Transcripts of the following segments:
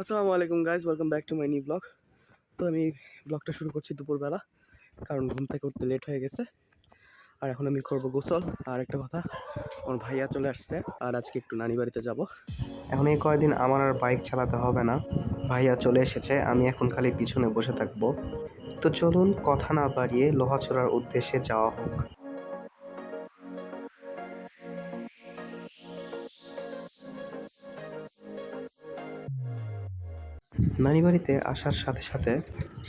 আসসালামু আলাইকুম guys welcome back to my new vlog তো আমি ব্লগটা শুরু করছি দুপুরবেলা, কারণ ঘুম থেকে উঠতে লেট হয়ে গেছে। আর এখন আমি করব গোসল। আর একটা কথা, আমার ভাইয়া চলে আসছে, আর আজকে একটু নানি বাড়িতে যাব। এখন এই কয়দিন আমার আর বাইক চালাতে হবে না। ভাইয়া চলে এসেছে, আমি এখন খালি পিছনে বসে থাকব। তো চলুন, কথা না বাড়িয়ে লোহা লোহাচড়ার উদ্দেশ্যে যাওয়া হোক। নানি বাড়িতে আসার সাথে সাথে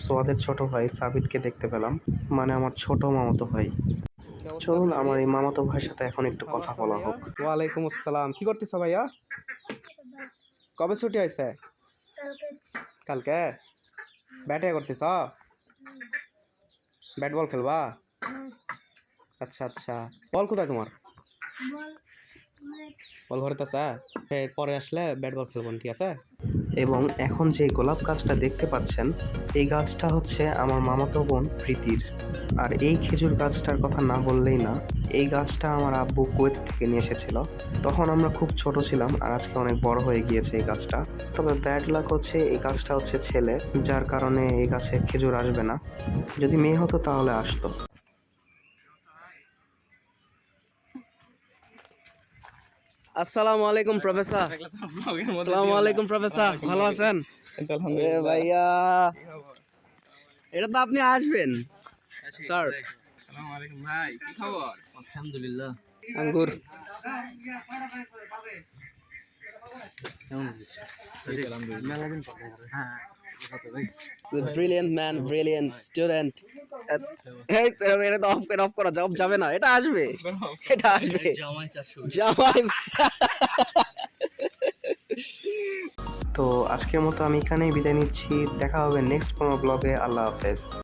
সোয়াদের ছোট ভাই সাবিতকে দেখতে পেলাম। মানে আমার ছোট মামাতো ভাই। চলুন আমার এই মামাতো ভাইয়ের সাথে এখন একটু কথা বলা হোক। ওয়ালাইকুম আসসালাম। কি করতেছ ভাইয়া? কবে ছুটি হয়েছে? কালকে? ব্যাটে করতেছ? ব্যাট বল খেলবা? আচ্ছা আচ্ছা। বল কোথায় তোমার? বল ঘরে তো আছে পরে আসলে ব্যাট বল খেলব ঠিক আছে? এবং এখন যে গোলাপ গাছটা দেখতে পাচ্ছেন, এই গাছটা হচ্ছে আমার মামাতো বোন প্রীতির। আর এই খেজুর গাছটার কথা না বললেই না, এই গাছটা আমার আব্বু কুয়েত থেকে নিয়ে এসেছিল। তখন আমরা খুব ছোট ছিলাম আর আজকে অনেক বড় হয়ে গিয়েছে এই গাছটা। তবে ব্যাড লাক হচ্ছে এই গাছটা হচ্ছে ছেলে, যার কারণে এই গাছে খেজুর আসবে না। যদি মেয়ে হতো তাহলে আসতো। আসসালামু আলাইকুম প্রফেসর। আসসালামু আলাইকুম প্রফেসর। ভালো আছেন? এ ভাইয়া এটা তো আপনি আসবেন স্যার। ভাই কি খবর? আলহামদুলিল্লাহ। আঙ্গুর। কেমন আছিস মেলাদিন পর হ্যাঁ এই তো, এটা তো অফ করে অফ করা জব যাবে না এটা আসবে এটা আসবে। জামাই তো আজকের মতো আমি এখানেই বিদায় নিচ্ছি দেখা হবে নেক্সট কোনো ব্লগে আল্লাহ হাফেজ।